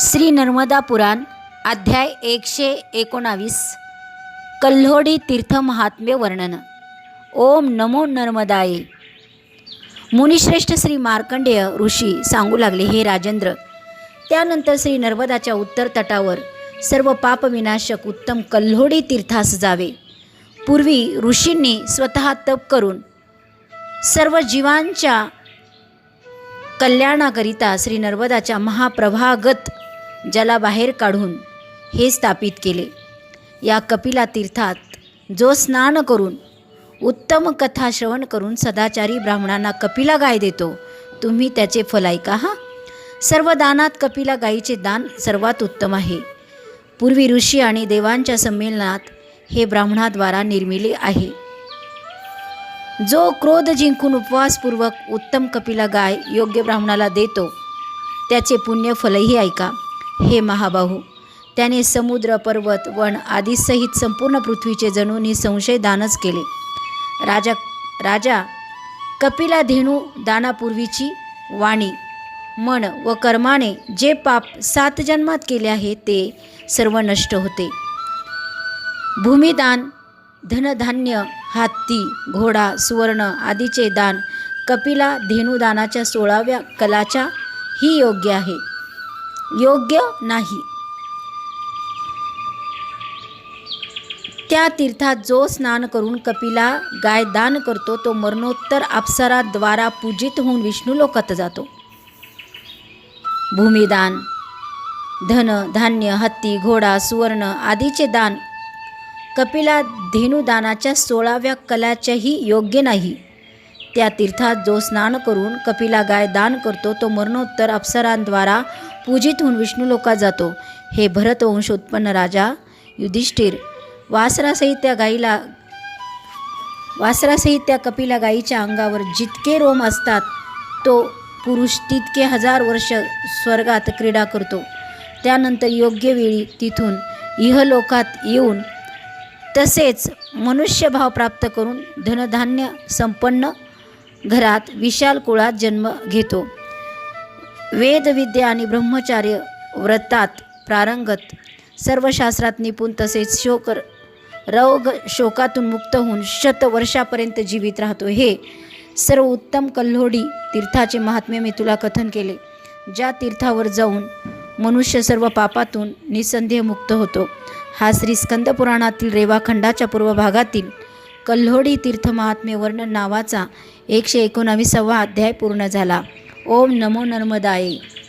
श्री नर्मदा पुराण अध्याय एकशे एकोणावीस. कल्होडी तीर्थ महात्म्य वर्णन. ओम नमो नर्मदाये. मुनिश्रेष्ठ श्री मार्कंडेय ऋषी सांगू लागले हे राजेंद्र त्यानंतर श्री नर्मदाच्या उत्तर तटावर सर्व पापविनाशक उत्तम कल्होडी तीर्थास जावे. पूर्वी ऋषींनी स्वतः तप करून सर्व जीवांच्या कल्याणाकरिता श्री नर्मदाच्या महाप्रभागत ज्याला बाहेर काढून हे स्थापित केले. या कपिला तीर्थात जो स्नान करून उत्तम कथा श्रवण करून सदाचारी ब्राह्मणांना कपिला गाय देतो तुम्ही त्याचे फल ऐका हा? सर्व दानात कपिला गायीचे दान सर्वात उत्तम आहे. पूर्वी ऋषी आणि देवांच्या संमेलनात हे ब्राह्मणाद्वारा निर्मिले आहे. जो क्रोध जिंकून उपवासपूर्वक उत्तम कपिला गाय योग्य ब्राह्मणाला देतो त्याचे पुण्यफलही ऐका. हे महाबाहू त्याने समुद्र पर्वत वन आदीसहित संपूर्ण पृथ्वीचे जणू निसंशय दानच केले. राजा राजा कपिला धेनू दानापूर्वीची वाणी मन व कर्माने जे पाप सात जन्मात केले आहे ते सर्व नष्ट होते. भूमिदान धनधान्य हत्ती घोडा सुवर्ण आदीचे दान कपिला धेनुदानाच्या सोळाव्या कलाच्या ही योग्य आहे. योग्य नाही. त्या तीर्थात जो स्नान करून कपिला गाय दान करतो तो मरणोत्तर अप्सराद्वारा पूजित होऊन विष्णू लोकात जातो. भूमिदान धन धान्य हत्ती घोडा सुवर्ण आदीचे दान. कपिला धेनुदानाच्या सोळाव्या कलाच्याही योग्य नाही. त्या तीर्थात जो स्नान करून कपिला गाय दान करतो तो मरणोत्तर अप्सरांद्वारा पूजित होऊन विष्णू लोकात जातो. हे भरतवंश उत्पन्न राजा युधिष्ठिर. वासरासहित त्या गाईला वासरासहित त्या कपिला गाईच्या अंगावर जितके रोम असतात तो पुरुष तितके हजार वर्ष स्वर्गात क्रीडा करतो. त्यानंतर योग्य वेळी तिथून इहलोकात येऊन तसेच मनुष्यभाव प्राप्त करून धनधान्य संपन्न घरात विशाल कुळात जन्म घेतो. वेदविद्या आणि ब्रह्मचार्य व्रतात प्रारंगत. सर्व शास्त्रात निपुण तसेच शोक रोग शोकातून मुक्त होऊन शतवर्षापर्यंत जीवित राहतो. हे सर्व उत्तम कल्होडी तीर्थाचे महात्म्य मी तुला कथन केले. ज्या तीर्थावर जाऊन मनुष्य सर्व पापातून निसंदेह मुक्त होतो. हा श्री स्कंद पुराणातील रेवाखंडाच्या पूर्व भागातील कल्होडी तीर्थ महात्म्य वर्णन नावाचा एकशे एकोणावीसावा अध्याय पूर्ण झाला. ओम नमो नर्मदाये.